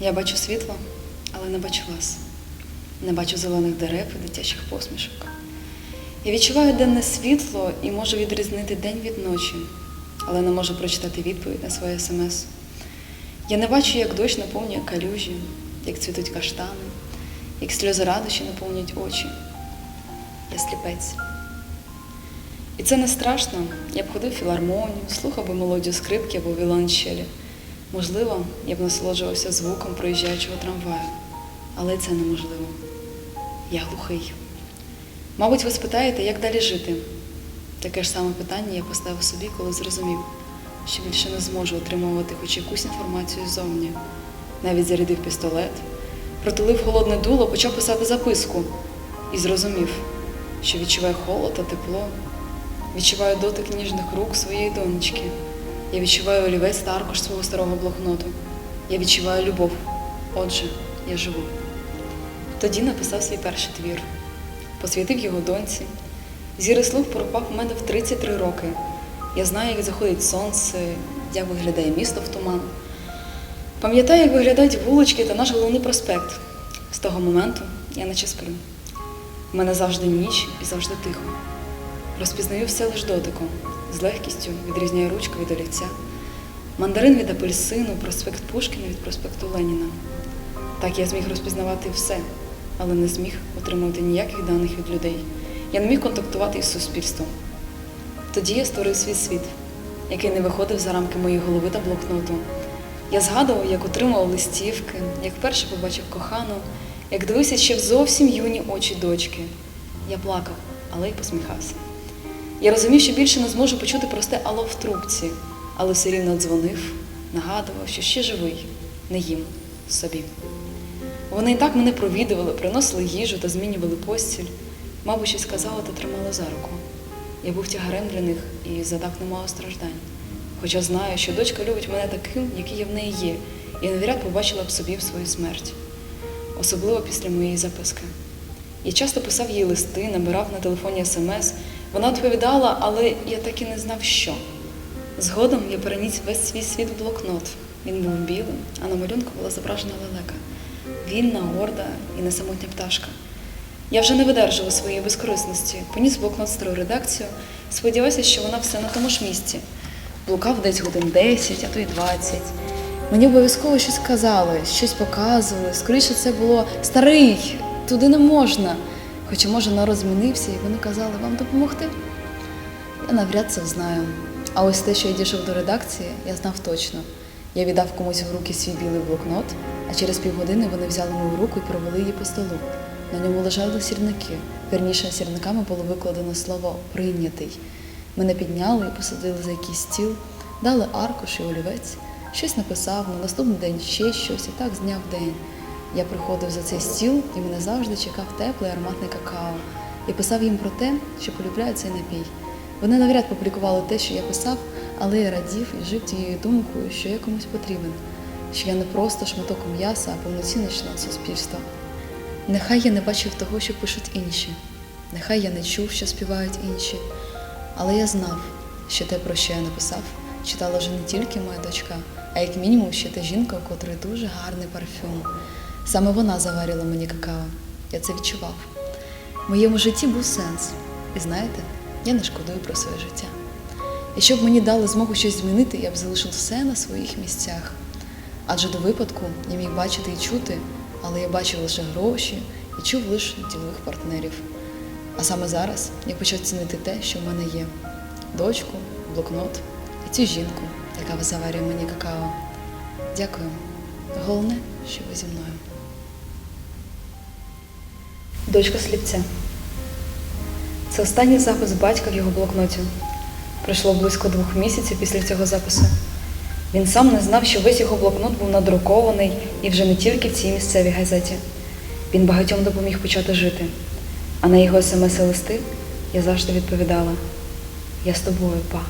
Я бачу світло, але не бачу вас. Не бачу зелених дерев і дитячих посмішок. Я відчуваю денне світло і можу відрізнити день від ночі, але не можу прочитати відповідь на своє смс. Я не бачу, як дощ наповнює калюжі, як цвітуть каштани, як сльози радощі наповнюють очі. Я сліпець. І це не страшно. Я б ходив в філармонію, слухав би мелодію скрипки або віолончелі. Можливо, я б насолоджувався звуком проїжджаючого трамваю, але це неможливо. Я глухий. Мабуть, ви спитаєте, як далі жити? Таке ж саме питання я поставив собі, коли зрозумів, що більше не зможу отримувати хоч якусь інформацію ззовні. Навіть зарядив пістолет, протулив холодне дуло, почав писати записку і зрозумів, що відчуваю холод та тепло, відчуваю дотик ніжних рук своєї донечки. Я відчуваю олівець та аркуш свого старого блокноту. Я відчуваю любов. Отже, я живу. Тоді написав свій перший твір, посвятив його доньці. Зіри слух пропав у мене в 33 роки. Я знаю, як заходить сонце, як виглядає місто в туман. Пам'ятаю, як виглядають вулички та наш головний проспект. З того моменту я наче сплю. У мене завжди ніч і завжди тихо. Розпізнаю все лиш дотиком, з легкістю відрізняю ручку від олівця, мандарин від апельсину, проспект Пушкіна від проспекту Леніна. Так я зміг розпізнавати все, але не зміг отримувати ніяких даних від людей. Я не міг контактувати із суспільством. Тоді я створив свій світ, який не виходив за рамки моєї голови та блокноту. Я згадував, як отримував листівки, як вперше побачив кохану, як дивився ще в зовсім юні очі дочки. Я плакав, але й посміхався. Я розумів, що більше не зможу почути просте алло в трубці, але все рівно дзвонив, нагадував, що ще живий, не їм собі. Вони і так мене провідували, приносили їжу та змінювали постіль. Мабуть, щось казали та тримали за руку. Я був тягарем для них і задав немало страждань. Хоча знаю, що дочка любить мене таким, який я в неї є, і навряд побачила б собі в свою смерть, особливо після моєї записки. Я часто писав їй листи, набирав на телефоні смс. Вона відповідала, але я так і не знав, що. Згодом я переніс весь свій світ в блокнот. Він був білим, а на малюнку була зображена лелека. Вільна, горда і несамотня пташка. Я вже не видержував своєї безкорисності, поніс блокнот стару редакцію, сподівався, що вона все на тому ж місці. Блукав десь годин 10, а то й 20. Мені обов'язково щось казали, щось показували. Скоріше це було старий, туди не можна. Хоча, може, народ змінився, і вони казали, вам допомогти? Я навряд це знаю. А ось те, що я дійшов до редакції, я знав точно. Я віддав комусь в руки свій білий блокнот, а через півгодини вони взяли мою руку і провели її по столу. На ньому лежали сірники. Вірніше, сірниками було викладено слово прийнятий. Мене підняли і посадили за якийсь стіл, дали аркуш і олівець, щось написав, на наступний день ще щось, і так з дня в день. Я приходив за цей стіл, і мене завжди чекав теплий ароматний какао. І писав їм про те, що полюбляю цей напій. Вони навряд публікували те, що я писав, але я радів і жив тією думкою, що я комусь потрібен, що я не просто шматок м'яса, а повноцінний член суспільства. Нехай я не бачив того, що пишуть інші, нехай я не чув, що співають інші, але я знав, що те, про що я написав, читала вже не тільки моя дочка, а як мінімум ще та жінка, у котрої дуже гарний парфюм. Саме вона заварила мені какао. Я це відчував. В моєму житті був сенс. І знаєте, я не шкодую про своє життя. Якщо б мені дали змогу щось змінити, я б залишив все на своїх місцях. Адже до випадку я міг бачити і чути, але я бачив лише гроші і чув лише ділових партнерів. А саме зараз я почав цінити те, що в мене є: дочку, блокнот і цю жінку, яка заварює мені какао. Дякую. Головне, що ви зі мною. Дочка сліпця. Це останній запис батька в його блокноті. Пройшло близько двох місяців після цього запису. Він сам не знав, що весь його блокнот був надрукований і вже не тільки в цій місцевій газеті. Він багатьом допоміг почати жити. А на його смс-листи я завжди відповідала: Я з тобою, па.